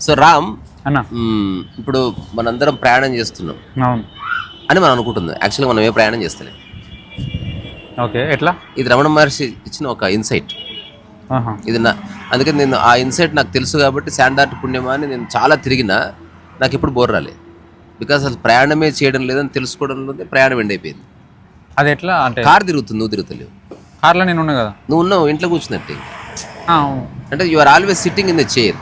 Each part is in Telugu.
సో రామ్ అన్న. ఇప్పుడు మనందరం ప్రయాణం చేస్తున్నాం. అవును. అని మనం అనుకుంటుంది యాక్చువల్గా మనం ఏ ప్రయాణం చేస్తలేం. ఓకే ఎట్లా? ఇది రమణ మహర్షి ఇచ్చిన ఒక ఇన్సైట్. ఇది నా అందుకని నేను ఆ ఇన్సైట్ నాకు తెలుసు కాబట్టి శాండార్ట్ పుణ్యమా అని నేను చాలా తిరిగినా నాకు ఎప్పుడు బోర్ రాలే. బికాస్ అసలు ప్రయాణమే చేయడం లేదని తెలుసుకోవడంలోనే ప్రయాణం ఎండ్ అయిపోయింది. అది ఎట్లా అంటే? కార్ తిరుగుతుంది నువ్వు తిరుగుతలేవు కార్లో నేను ఉన్నా కదా? నువ్వు ఉన్నావు ఇంట్లో కూర్చున్నట్టే. అంటే you are always sitting in the chair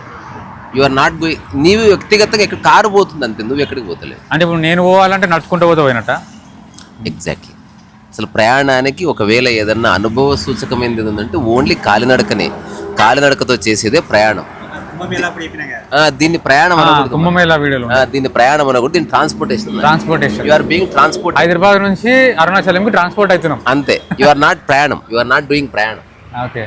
you are not going నీవు వ్యక్తిగతంగా ఎక్కడ కారు పోతుంది అంతే నువ్వు ఎక్కడికి పోతలేవు. అంటే ఇప్పుడు నేను పోవాలంటే నడుచుకుంటూ పోతే పోయినట్ట? ఎగ్జాక్ట్లీ అసలు ప్రయాణానికి ఒకవేళ ఏదన్నా అనుభవ సూచకమైనది ఉందంటే ఓన్లీ కాలినడకనే. కాలినడకతో చేసేదే ప్రయాణం. దీన్ని ప్రయాణం కుంభమేళ వీడియోలో దీన్ని ప్రయాణం అనకూడదు దీన్ని transportation transportation you are being transport Hyderabad నుంచి అరుణాచలంకి ట్రాన్స్పోర్ట్ అవుతున్నాం. అంతే. యు ఆర్ నాట్ ప్రయాణం. యు ఆర్ నాట్ డూయింగ్ ప్రయాణం. ఓకే.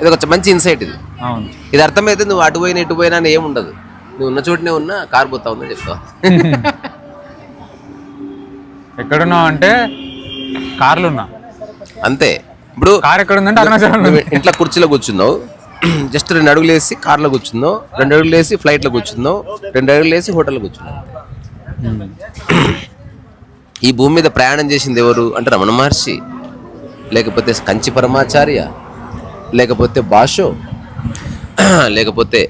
ఇది ఒక మంచి ఇన్సైట్ ఇది. అవును. ఇది అర్థమైతే నువ్వు అటు పోయినా ఇటు పోయినా అని ఏముండదు. నువ్వు ఉన్న చోటనే ఉన్నా కారు పోతా ఉందని చెప్తావు. ఎక్కడున్నావు అంటే కార్లు ఉన్నా అంతే. ఇప్పుడు కార్ ఎక్కడ ఉందంటే అరుణాచలం ఇంట్లో కుర్చీలో కూర్చున్నావు. జస్ట్ రెండు అడుగులు వేసి కార్లో కూర్చున్నావు. రెండు అడుగులు వేసి ఫ్లైట్లో కూర్చున్నావు. రెండు అడుగులు వేసి హోటల్లో కూర్చున్నావు. ఈ భూమి మీద ప్రయాణం చేసింది ఎవరు అంటే రమణ మహర్షి. లేకపోతే కంచి పరమాచార్య. లేకపోతే బాషో. లేకపోతే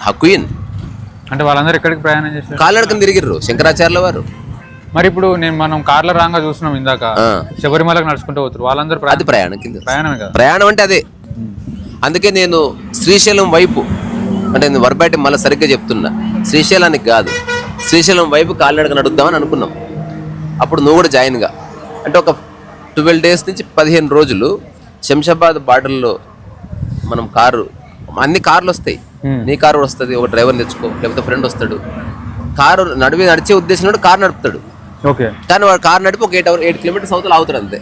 హకుయిన్ అంటే వాళ్ళందరూ ఎక్కడికి ప్రయాణం చేశారు? కాళ్ళడకని తిరిగిర్రు శంకరాచార్యుల వారు. మరి ఇప్పుడు నేను మనం కార్లో రాంగా చూస్తున్నాం ఇందాక. శబరిమలకు నడుచుకుంటూ పోతారు వాళ్ళందరూ అది ప్రయాణం కింద. ప్రయాణమే కదా? ప్రయాణం అంటే అదే. అందుకే నేను శ్రీశైలం వైపు అంటే నేను వరబయట మళ్ళీ సరిగ్గా చెప్తున్నా. శ్రీశైలానికి కాదు. శ్రీశైలం వైపు కాలినడక నడుద్దామని అనుకున్నాం. అప్పుడు నువ్వు కూడా జాయిన్గా అంటే ఒక ట్వెల్వ్ డేస్ నుంచి పదిహేను రోజులు శంషాబాద్ బార్డర్లో మనం కారు అన్ని కార్లు వస్తాయి. నీ కారు వస్తుంది ఒక డ్రైవర్ తెచ్చుకో లేకపోతే ఫ్రెండ్ వస్తాడు. కారు నడివి నడిచే ఉద్దేశం కారు నడుపుతాడు. ఓకే. కానీ వాడు కార్ నడిపి ఒక ఎయిట్ అవర్ ఎయిట్ కిలోమీటర్స్ అవుతాడు ఆగుతాడు అంతే.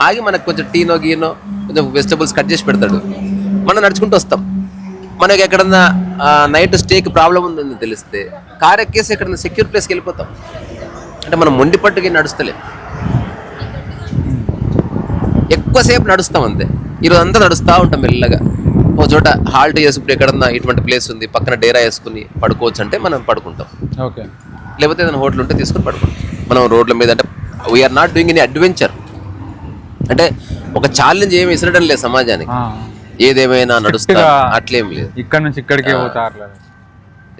ఆగి మనకు కొంచెం టీనో గీనో కొంచెం వెజిటబుల్స్ కట్ చేసి పెడతాడు. మనం నడుచుకుంటూ వస్తాం. మనకి ఎక్కడన్నా నైట్ స్టేకి ప్రాబ్లం ఉందని తెలిస్తే కార్ ఎక్కేసి ఎక్కడన్నా సెక్యూర్ ప్లేస్కి వెళ్ళిపోతాం. అంటే మనం మొండి పట్టుకి నడుస్తలే. ఎక్కువసేపు నడుస్తాం అంతే. ఈరోజు అంతా నడుస్తూ ఉంటాం మెల్లగా. ఓ చోట హాల్ట్ చేసుకుంటే ఎక్కడన్నా ఇటువంటి ప్లేస్ ఉంది పక్కన డేరా వేసుకుని పడుకోవచ్చు అంటే మనం పడుకుంటాం. ఓకే. లేకపోతే ఏదైనా హోటల్ ఉంటే తీసుకొని పడుకుంటాం. మనం రోడ్ల మీద అంటే we are not doing any adventure అంటే ఒక ఛాలెంజ్ ఏమి విసరడం లేదు సమాజానికి. ఏదేమైనా నడుస్తా అట్లేం లేదు. ఇక్కడ నుంచి ఇక్కడికే పోతారు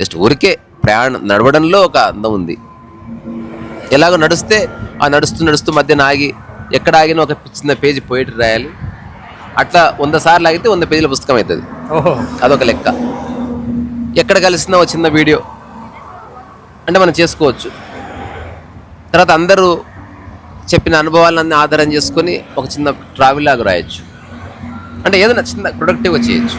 జస్ట్ ఊరికే ప్రయాణం నడవడంలో ఒక అందం ఉంది. ఎలాగో నడిస్తే ఆ నడుస్తూ నడుస్తూ మధ్యన ఆగి ఎక్కడ ఆగినా ఒక చిన్న పేజీ పోయిటరీ రాయాలి. అట్లా వంద సార్లు ఆగితే వంద పేజీల పుస్తకం అవుతుంది. ఓహో. అదొక లెక్క. ఎక్కడ కలిసిన ఒక చిన్న వీడియో. అంటే మనం చేసుకోవచ్చు. తర్వాత అందరూ చెప్పిన అనుభవాలన్నీ ఆధారం చేసుకొని ఒక చిన్న ట్రావెల్ లాగా రాయొచ్చు. అంటే ఏదైనా చిన్న ప్రొడక్టివ్గా చేయొచ్చు.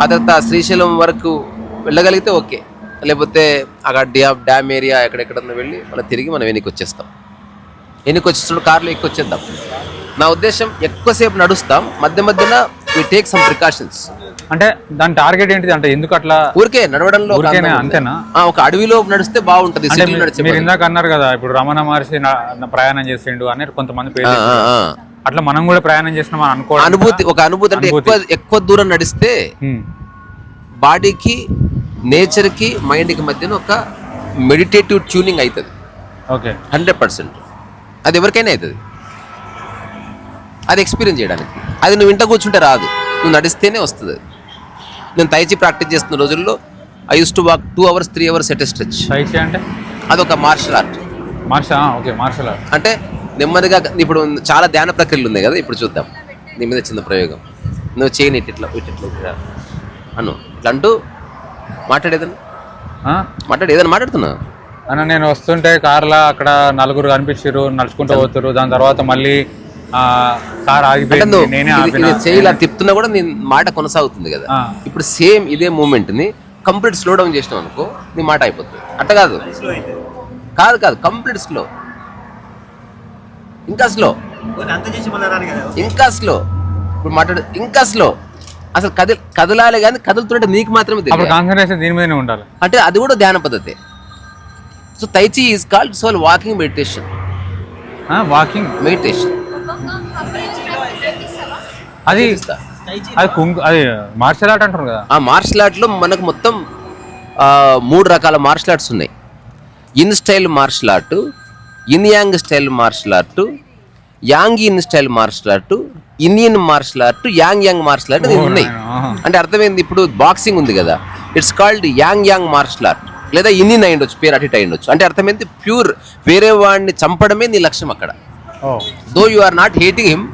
ఆ తర్వాత శ్రీశైలం వరకు వెళ్ళగలిగితే ఓకే. లేకపోతే అక్కడ డ్యామ్ డ్యామ్ ఏరియా ఎక్కడెక్కడన్నా వెళ్ళి మనం తిరిగి మనం వెనక్కి వచ్చేస్తాం. వెనక్కి వచ్చేస్తున్న కార్లో ఎక్కి వచ్చేద్దాం నా ఉద్దేశం ఎక్కువసేపు నడుస్తాం మధ్య మధ్యన వి టేక్ సమ్ ప్రికాషన్స్ అంటే దాని టార్గెట్ ఏంటిది? అంటే ఎందుకు అట్లా ఊరికే నడవడంలో ఊరికేనే. అంతేనా? ఆ, ఒక అడవిలో నడిస్తే బాగుంటది అంటే సిటీలో మీరు- నడిచే మీరు బదులు. ఇందాక అన్నారు కదా ఇప్పుడు రమణ మహర్షి నా- నా ప్రయాణం చేసిండు అని కొంతమంది పేరు ఆ, ఆ, ఆ. అట్లా మనం కూడా ప్రయాణం చేసినాం అని అనుకోవడం అనుభూతి ఒక అనుభూతి అంటే ఎక్కువ ఎక్కువ దూరం నడిస్తే హ్మ్. బాడీకి నేచర్కి మైండ్కి మధ్యన ఒక మెడిటేటివ్ ట్యూనింగ్ అవుతుంది ఓకే. Hundred percent. అది ఎవరికైనా అవుతుంది అది ఎక్స్పీరియన్స్ చేయడానికి. అది నువ్వు ఇంట కూర్చుంటే రాదు. నువ్వు నడిస్తేనే వస్తుంది. నేను తైచి ప్రాక్టీస్ చేస్తున్న రోజుల్లో I use to walk two hours three hours at stretch సైచి అంటే? అదొక martial art martial okay martial art అంటే నెమ్మదిగా ఇప్పుడు చాలా ధ్యాన ప్రక్రియలు ఉన్నాయి కదా ఇప్పుడు చూద్దాం. నీ మీద చిన్న ప్రయోగం. నువ్వు చేయని ఇట్లా ఇట్లా అను ఇట్లా అంటూ మాట్లాడేదని మాట్లాడు ఏదైనా మాట్లాడుతున్నా? అన్న నేను వస్తుంటే కార్లో అక్కడ నలుగురు కనిపించారు నడుచుకుంటూ పోతారు దాని తర్వాత మళ్ళీ కార్ ఆగిపోయింది నేనే ఆపిన. చేయి ఇలా తిప్పుతున్నా కూడా నీ మాట కొనసాగుతుంది కదా. ఆ. ఇప్పుడు సేమ్ ఇదే మూమెంట్ని కంప్లీట్ స్లో డౌన్ చేసినావు అనుకో నీ మాట అయిపోతుంది. అట్ట కాదు. కాదు కాదు. Complete slow. ఇంకా స్లో. ఇంకా స్లో. ఇప్పుడు మాట్లాడు. ఇంకా స్లో. అసలు కదిలి కదలాలి కానీ కదులుతుంటే నీకు మాత్రమే అప్పుడు తెలియదు కాన్సన్ట్రేషన్ దీని మీదనే ఉండాలి. అంటే అది కూడా ధ్యాన పద్ధతి. So tai chi is called soul walking meditation walking meditation అది అది కుంగ్ అది మార్షల్ ఆర్ట్ అంటారు కదా. ఆ మార్షల్ ఆర్ట్లో మనకు మొత్తం మూడు రకాల మార్షల్ ఆర్ట్స్ ఉన్నాయి. Yin style martial art yin yang style martial art yang yin style martial art Indian martial art yang yang martial art ఉన్నాయి. ఆహా. అంటే అర్థమైంది ఇప్పుడు బాక్సింగ్ ఉంది కదా. It's called yang yang martial art లేదా ఇన్నిన్ అయి ఉండొచ్చు పేరు అటు అయి ఉండొచ్చు అంటే అర్థమైంది ప్యూర్ వేరే వాడిని చంపడమే నీ లక్ష్యం అక్కడ. Though you are not hating him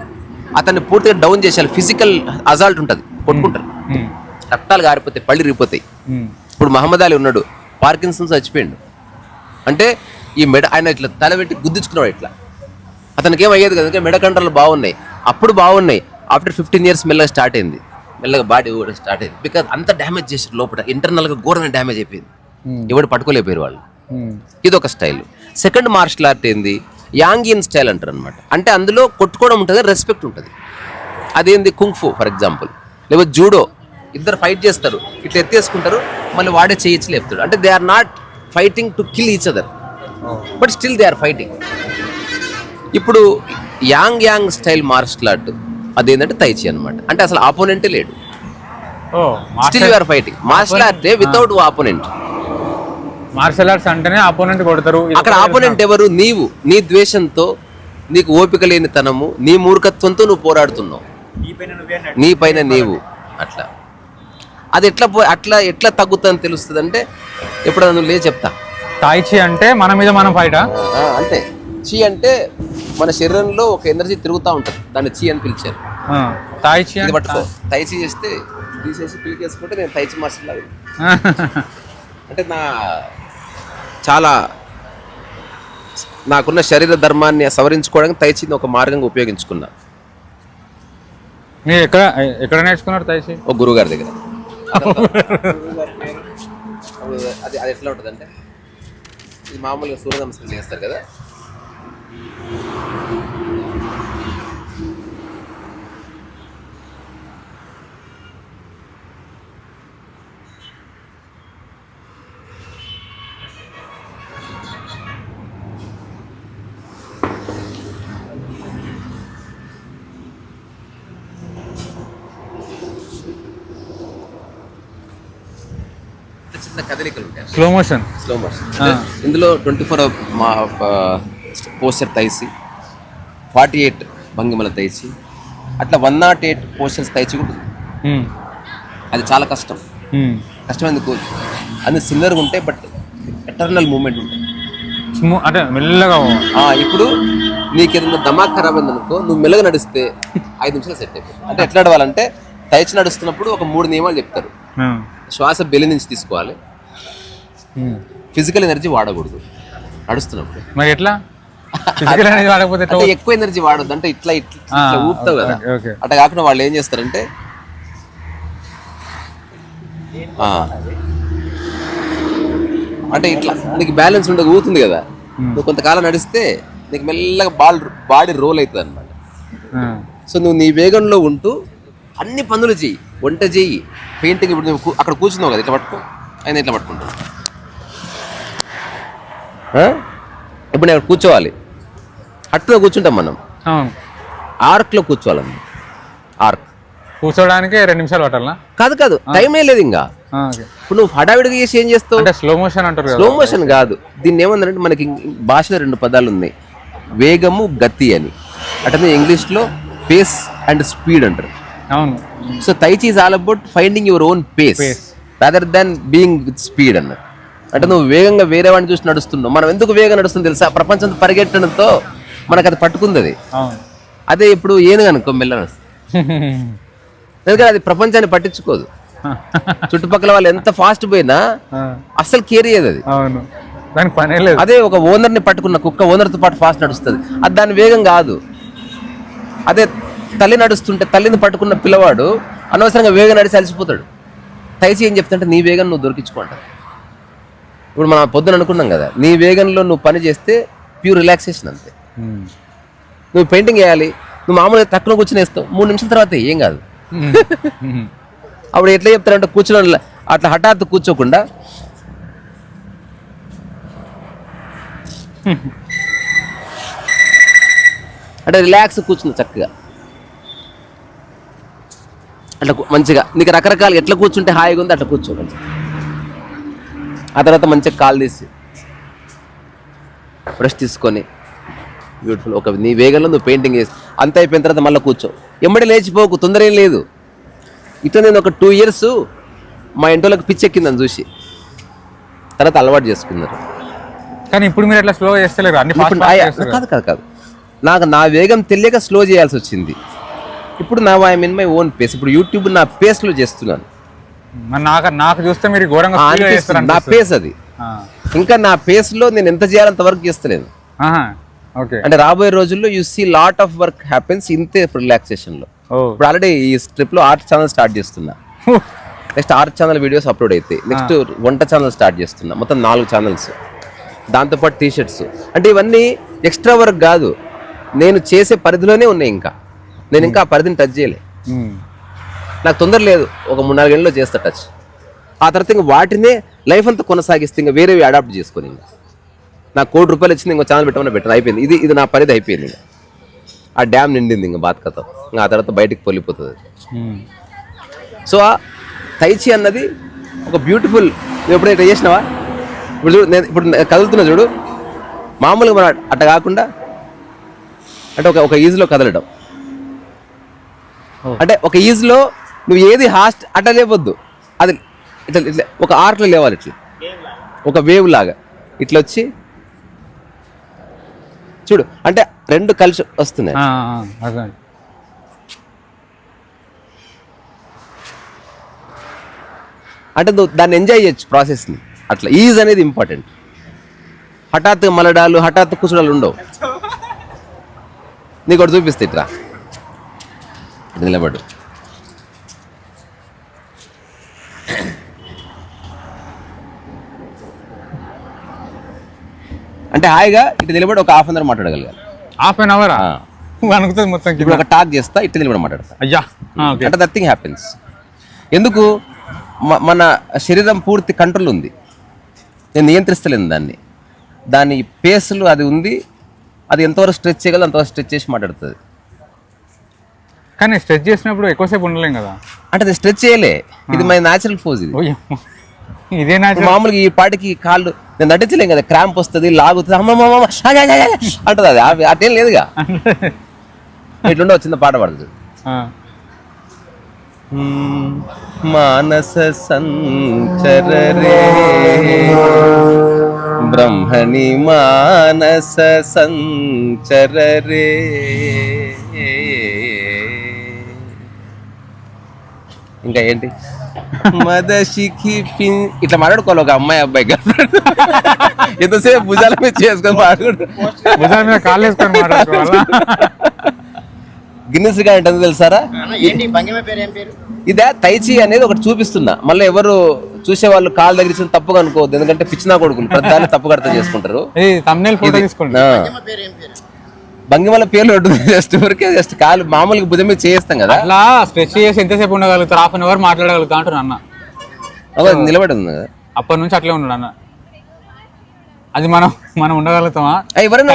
అతన్ని పూర్తిగా డౌన్ చేసేయాలి. ఫిజికల్ అజాల్ట్ ఉంటుంది. కొట్టుకుంటారు. రక్తాలు గారిపోతాయి పళ్ళు రిగిపోతాయి ఇప్పుడు మహమ్మద్ అలీ ఉన్నాడు. పార్కిన్సన్స్ చచ్చిపోయిండు. అంటే ఈ మెడ ఆయన ఇట్లా తల పెట్టి గుద్దించుకున్నాడు ఇట్లా. అతనికి ఏం అయ్యేది కదా. మెడ కంట్రోల్ బాగున్నాయి. అప్పుడు బాగున్నాయి. ఆఫ్టర్ ఫిఫ్టీన్ ఇయర్స్ మెల్లగా స్టార్ట్ అయింది. మెల్లగా బాడీ కూడా స్టార్ట్ అయింది. బికాజ్ అంత డ్యామేజ్ చేసారు లోపల. ఇంటర్నల్గా ఘోరమైన డ్యామేజ్ అయిపోయింది. ఎవడు పట్టుకోలేకపోయారు వాళ్ళు. ఇది ఒక స్టైల్ సెకండ్ మార్షల్ ఆర్ట్ ఏంది? యాంగియన్ స్టైల్ అంటారు అనమాట అంటే అందులో కొట్టుకోవడం ఉంటుంది రెస్పెక్ట్ ఉంటుంది. అదేంది కుంగ్ఫు ఫర్ ఎగ్జాంపుల్ లేకపోతే జూడో ఇద్దరు ఫైట్ చేస్తారు. ఇట్లా ఎత్తేసుకుంటారు మళ్ళీ వాడే చేయొచ్చు లేపుతాడు. అంటే they are not fighting to kill each other but still they are fighting ఇప్పుడు yang yang style martial art అదేంటంటే తైచి అనమాట అంటే అసలు ఆపోనెంటే లేడు. Still you are fighting martial art without opponent martial arts అంటేనే అపోనెంట్ కొడతారు. అక్కడ ఆపోనెంట్ ఎవరు? నీవు. నీ ద్వేషంతో నీకు ఓపిక లేని తనము నీ మూర్ఖత్వంతో నువ్వు పోరాడుతున్నావు. నీ పైన నీవు. అట్లా. అది ఎట్లా పో అట్లా ఎట్లా తగ్గుతుందని తెలుస్తుంది అంటే ఎప్పుడైనా నువ్వు లేదు చెప్తా. తాయిచి అంటే మన మీద మనం ఫైటా ఆ, అంతే. చీ అంటే మన శరీరంలో ఒక ఎనర్జీ తిరుగుతూ ఉంటుంది. దాన్ని చీ అని పిలిచారు. తాయిచి అంటే పట్టుకో. తైచి చేస్తే తీసేసి పిలికేసుకుంటే నేను తైచి మార్షల్ లాగా అంటే నా చాలా నాకున్న శరీర ధర్మాన్ని సవరించుకోవడానికి తైచిని ఒక మార్గంగా ఉపయోగించుకున్నా. మీరు ఎక్కడ ఎక్కడ నేర్చుకున్నారు తాయిచి ఒక గురువుగారి దగ్గర. అది అది ఎట్లా ఉంటుంది అంటే ఇది మామూలుగా సూర్య నమస్కారం చేస్తారు కదా. కదలికలు ఉంటాయి. స్లో మోషన్ స్లో మోషన్ ఇందులో ట్వంటీ ఫోర్ మా posture tai chi forty eight భంగిమల tai chi అట్లా one naught eight postures tai chi కూడా. ఉంది. అది చాలా కష్టం. కష్టం ఎందుకు? అన్ని సిమిలర్గా ఉంటాయి బట్ ఎటర్నల్ మూమెంట్ ఉంటుంది స్మూ అంటే మెల్లగా ఇప్పుడు నీకు ఏదైనా దమాక్ ఖరాబ్ అయింది అనుకో నువ్వు మెల్లగా నడిస్తే ఐదు నిమిషాలు సెట్ అయిపోతుంది అంటే ఎట్లా నడవాలంటే తైచి నడుస్తున్నప్పుడు ఒక మూడు నియమాలు చెప్తారు. ఉమ్, శ్వాస బెల్లి నుంచి తీసుకోవాలి. ఫిజికల్ ఎనర్జీ వాడకూడదు. నడుస్తున్నప్పుడు. మరి ఎట్లా? ఫిజికల్ వాడకపోతే ఎక్కువ ఎనర్జీ వాడొద్దు. అంటే ఇట్లా ఇట్లా ఊపుతావు కదా. అట్లా కాకుండా వాళ్ళు ఏం చేస్తారంటే. అంటే ఇట్లా నీకు బ్యాలెన్స్ ఉండదు ఊతుంది కదా. నువ్వు కొంతకాలం నడిస్తే నీకు మెల్లగా బాల్ బాడీ రోల్ అవుతుంది అనమాట సో నువ్వు నీ వేగంలో ఉంటూ అన్ని పనులు చెయ్యి. వంట చెయ్యి. పెయింటింగ్ ఇప్పుడు నువ్వు అక్కడ కూర్చున్నావు కదా ఇట్లా పట్టుకో. ఆయన ఇట్లా పట్టుకుంటావు? ఇప్పుడు నేను కూర్చోవాలి. అట్టులో కూర్చుంటాం మనం. అవును. ఆర్క్లో కూర్చోవాలన్న ఆర్క్. కూర్చోడానికి రెండు నిమిషాలు పట్టాలా కాదు కాదు. టైమే లేదు ఇంకా. ఇప్పుడు నువ్వు హడావిడిగా చేసి ఏం చేస్తావు? అంటే స్లో మోషన్ అంటారు స్లో మోషన్ కాదు. దీన్ని ఏమందంటే మనకి భాషలో రెండు పదాలు ఉన్నాయి. వేగము గతి అని. అంటే ఇంగ్లీష్లో పేస్ అండ్ స్పీడ్ అంటారు. అవును. So tai chi is all about finding your own pace. Rather than being with speed అన్నట్టు అంటే నువ్వు వేగంగా వేరే వాడిని చూసి నడుస్తున్నావు. మనం ఎందుకు వేగంగా నడుస్తుంది తెలుసా? ప్రపంచం పరిగెట్టడంతో మనకు అది పట్టుకుంది అది. అదే ఇప్పుడు ఏనుగు అనుకో మెల్ల ఎందుకంటే అది ప్రపంచాన్ని పట్టించుకోదు. చుట్టుపక్కల వాళ్ళు ఎంత ఫాస్ట్ పోయినా అస్సలు కేర్ చేయదు అది. దానికి పనే లేదు. అదే ఒక ఓనర్ని పట్టుకున్న కుక్క ఓనర్తో పాటు ఫాస్ట్ నడుస్తుంది. అది దాని వేగం కాదు. అదే తల్లి నడుస్తుంటే తల్లిని పట్టుకున్న పిల్లవాడు అనవసరంగా వేగం నడిచి అలసిపోతాడు. తైచి ఏం చెప్తుంటే నీ వేగం నువ్వు దొరికించుకుంటావు ఇప్పుడు మనం పొద్దున అనుకున్నాం కదా నీ వేగంలో నువ్వు పని చేస్తే ప్యూర్ రిలాక్సేషన్ అంతే. నువ్వు పెయింటింగ్ వేయాలి నువ్వు మామూలుగా తక్కువ కూర్చుని వేస్తావు మూడు నిమిషాల తర్వాత ఏం కాదు. అప్పుడు ఎట్లా చెప్తారంటే కూర్చుని అట్లా హఠాత్తు కూర్చోకుండా అంటే రిలాక్స్ కూర్చుని చక్కగా. అట్లా మంచిగా నీకు రకరకాల ఎట్లా కూర్చుంటే హాయిగా ఉంది అట్లా కూర్చో మంచిగా. ఆ తర్వాత మంచిగా కాలు తీసి బ్రష్ తీసుకొని. బ్యూటిఫుల్ ఒక నీ వేగంలో నువ్వు పెయింటింగ్ వేసి అంత అయిపోయిన తర్వాత మళ్ళీ కూర్చో. ఎమ్మడి లేచిపోకు తొందర ఏం లేదు. ఇట్లా నేను ఒక టూ ఇయర్స్ మా ఇంటోళ్ళకి పిచ్చెక్కిందని చూసి. తర్వాత అలవాటు చేసుకున్నారు. కానీ ఇప్పుడు మీరు ఎట్లా స్లో చేస్తలేరు అన్ని కాదు కాదు కాదు. నాకు నా వేగం తెలియక స్లో చేయాల్సి వచ్చింది. ఇప్పుడు నా I mean my own pace ఇప్పుడు యూట్యూబ్ నా పేస్లో చేస్తున్నాను. నాకు నాకు చూస్తే మీరు ఘోరంగా నా. పేస్ అది. ఇంకా నా పేస్లో నేను ఎంత చేయాలంత వర్క్. ఓకే. అంటే రాబోయే రోజుల్లో you see lot of work happens ఇంతే ఇప్పుడు రిలాక్సేషన్లో ఓ. ఇప్పుడు ఆల్రెడీ ఈ స్ట్రిప్లో ఆర్ట్ ఛానల్ స్టార్ట్ చేస్తున్నా. Next art channel videos upload అవుతాయి నెక్స్ట్ వంట ఛానల్ స్టార్ట్ చేస్తున్నా. మొత్తం నాలుగు ఛానల్స్ దాంతోపాటు టీ షర్ట్స్ అంటే ఇవన్నీ ఎక్స్ట్రా వర్క్ కాదు. నేను చేసే పరిధిలోనే ఉన్నాయి ఇంకా. నేను ఇంకా ఆ పరిధిని టచ్ చేయలే. నాకు తొందర లేదు. ఒక మూడు నాలుగేళ్ళలో చేస్తా టచ్ ఆ తర్వాత ఇంకా వాటినే లైఫ్ అంతా కొనసాగిస్తే ఇంకా వేరేవి అడాప్ట్ చేసుకొని ఇంకా. నాకు కోటి రూపాయలు వచ్చింది ఇంకో ఛానల్ పెట్టమని పెట్టాను. అయిపోయింది. ఇది ఇది నా పరిధి అయిపోయింది ఇంకా. ఆ డ్యామ్ నిండింది ఇంకా బాత్కతో. ఇంకా ఆ తర్వాత బయటికి పొలిపోతుంది ఉమ్. సో ఆ తైచి అన్నది ఒక బ్యూటిఫుల్ ట్రై చేసినావా? ఇప్పుడు చూడు నేను ఇప్పుడు నేను కదులుతున్నా చూడు. మామూలుగా మన అట్ట కాకుండా అంటే ఒక ఒక ఈజ్లో కదలడం. అంటే ఒక ఈజ్లో నువ్వు ఏది హాస్ట్ అట్ట లేవద్దు. అది ఇట్లా ఇట్లా ఒక ఆర్క్లో లేవాలి ఇట్లా. ఒక వేవ్ లాగా. ఇట్లా వచ్చి చూడు అంటే రెండు కలిసి వస్తున్నాయి. అంటే నువ్వు దాన్ని ఎంజాయ్ చేయొచ్చు ప్రాసెస్ని అట్లా ఈజ్ అనేది ఇంపార్టెంట్ హఠాత్తు మలడాలు హఠాత్తు కుసుడాలు ఉండవు. నీకు ఒకటి చూపిస్తే ఇట్రా. ఇటు నిలబడు. అంటే హాయిగా ఇటు నిలబడి ఒక హాఫ్ అన్ అవర్ మాట్లాడగలగాలి హాఫ్ అన్ అవర్. అనుకుతుంది మొత్తం ఇప్పుడు ఒక టాక్ చేస్తా ఇటు నిలబడి మాట్లాడతా. అయ్యా. అంటే దట్ థింగ్ హ్యాపెన్స్ ఎందుకు? మన శరీరం పూర్తి కంట్రోల్ ఉంది. నేను నియంత్రిస్తలేను దాన్ని. దాని పేసులు అది ఉంది. అది ఎంతవరకు స్ట్రెచ్ చేయగలదు అంతవరకు స్ట్రెచ్ చేసి మాట్లాడుతుంది. కానీ స్ట్రెచ్ చేసినప్పుడు ఎక్కువసేపు ఉండలేం కదా. అంటే అది స్ట్రెచ్ చేయలే. ఇది మై న్యాచురల్ పోజ్ ఇది. ఇదే మామూలుగా ఈ పాటికి కాళ్ళు నేను నటించలేం కదా క్రాంప్ వస్తుంది లాగుతుంది అంటది అది. అటేం లేదుగా. ఇట్లుండే చిన్న పాట పడుతుంది ఆ. మానస సంచరరే. బ్రహ్మణి మానస సంచరరే. ఇంకా ఏంటి? మదశిఖి పిన్ ఇట్లా మాట్లాడుకోవాలి ఒక అమ్మాయి అబ్బాయి గర్ల్ఫ్రెండ్ ఎంతసేపు భుజాల మీద చేసుకొని మాట్లాడు భుజాల మీద కాళ్ళు వేసుకొని మాట్లాడుకోవాలా? గిన్నెస్గా తెలుసారా? ఏంటి? భంగిమ పేరు ఏం పేరు? ఇదే తైచి అనేది ఒకటి చూపిస్తున్నా. మళ్ళీ ఎవరు చూసే వాళ్ళు కాలు దగ్గర తప్పుగా అనుకోవద్దు ఎందుకంటే పిచ్చినా కొడుకులు. ప్రతిదాన్ని తప్పుగా అర్థం చేసుకుంటారు. భంగిమల పేర్లు ఉంటుంది జస్ట్ ఊరికే జస్ట్ కాలు మామూలుగా భుజం మీద చేస్తాం కదా. అట్లా స్ట్రెచ్ చేసి ఎంతసేపు ఉండగలుగుతారు? హాఫ్ అన్ అవర్ మాట్లాడగలుగుతా అంటారు అన్న. అవ్వ, నిలబడి ఉంది కదా. అప్పటి నుంచి అట్లే ఉన్నాడు అన్న. అది మనం మనం ఉండగలుగుతామా? ఎవరైనా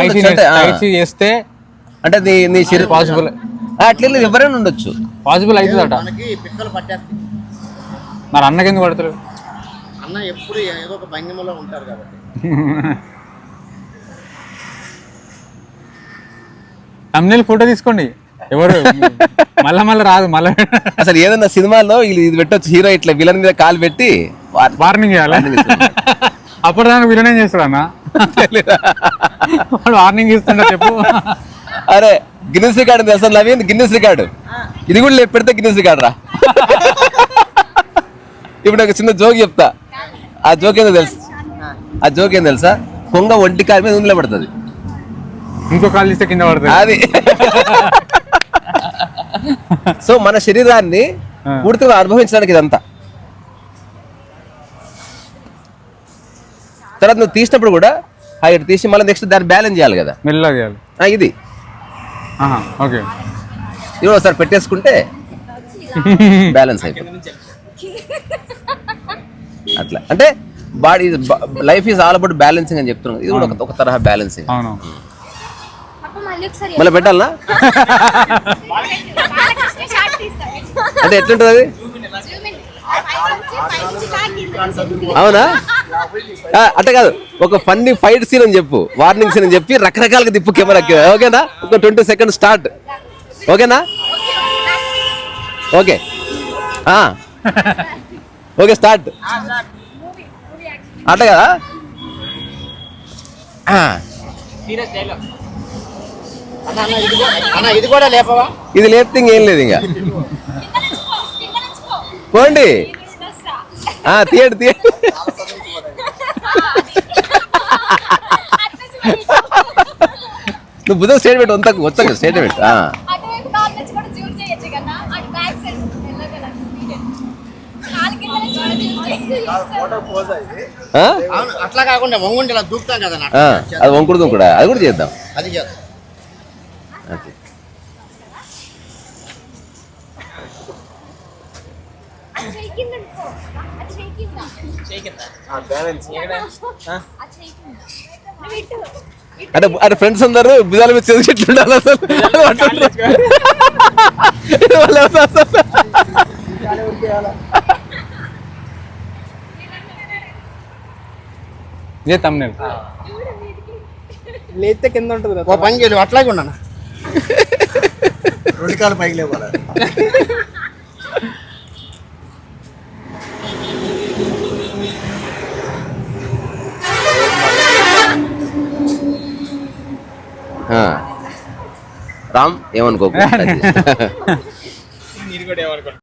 చేస్తే అంటే నీ నీ శరీరం పాసిబుల్ అట్లా ఎవరైనా ఉండొచ్చు. పాసిబుల్ అవుతుందట. మనకి పిక్కలు పట్టేస్తాయి. మరి అన్నకెందుకు పడతారు అన్న ఎప్పుడు ఏదో ఒక భంగిమలో ఉంటారు కాబట్టి. తమ్నేల్ ఫోటో తీసుకోండి. ఎవరు? మళ్ళా మళ్ళీ రాదు మళ్ళీ. అసలు ఏదన్నా సినిమాలో ఇది ఇది పెట్టొచ్చు హీరో ఇట్లా విలన్ మీద కాలు పెట్టి వార్నింగ్ చేయాలి అప్పుడు దానికి విలనే చేస్తాడు అన్న? వాడు వార్నింగ్ ఇస్తుండ చెప్పు. అరే గిన్నెస్ రికార్డు తెలుసా నవీన్ గిన్నెస్ రికార్డు. ఇది కూడా లేపు పెడితే గిన్నెస్ రికార్డు రా. ఇప్పుడు ఒక చిన్న జోక్ చెప్తా. ఆ జోక్ ఏందో తెలుసు? ఆ జోక్ ఏం తెలుసా? కొంగ ఒంటి కాలు మీద నిలబడుతుంది ఇంకో కాల్ తీస్తే కింద పడుతుంది. అది. సో మన శరీరాన్ని. పూర్తిగా అనుభవించడానికి ఇదంతా. తర్వాత నువ్వు తీసినప్పుడు కూడా ఇటు తీసి మళ్ళీ నెక్స్ట్ దాన్ని బ్యాలెన్స్ చేయాలి కదా. మెల్లగా చేయాలి. ఇది. ఓకే. ఇది ఒకసారి పెట్టేసుకుంటే బ్యాలెన్స్ అయిపోతుంది. అట్లా. అంటే body life is all about balancing అని చెప్తున్నాను ఇది కూడా ఒక- తరహా బ్యాలెన్సింగ్ మళ్ళీ పెట్టాలనా? అంటే ఎట్లుంటుంది అది? అవునా? అంటే కాదు ఒక ఫన్నీ ఫైట్ సీన్ అని చెప్పు. వార్నింగ్ సీన్ అని చెప్పి రకరకాలుగా తిప్పు కెమెరాకి ఓకేనా? ఒక ట్వంటీ సెకండ్ స్టార్ట్. ఓకేనా? ఓకే. ఆ. Okay start. అట్ట కదా? ఇది కూడా అన్న ఇది కూడా లేపవా? ఇది లేపితే ఇంకేం లేదు ఇంకా. పోండి. ఆ, తీయండి తీయండి. నువ్వు బుధం స్టేట్మెంట్ వంతకు వచ్చాక స్టేట్మెంట్ అట్లా కాకుండా వంగుండి ఇలా దూకుతాం కదా. అది వంకుడు కూడా అది కూడా చేద్దాం. అది చేద్దాం. అంటే అంటే ఫ్రెండ్స్ అందరూ భుజాల మీద చదువు చెట్లు ఉండాలి అసలు? ఏ లేతే కింద ఉంటుంది ఓ పని చేయలేదు అట్లాగే ఉన్నాను రెండు కాలు పైకి లేవాలి రామ్ ఏమనుకోకు?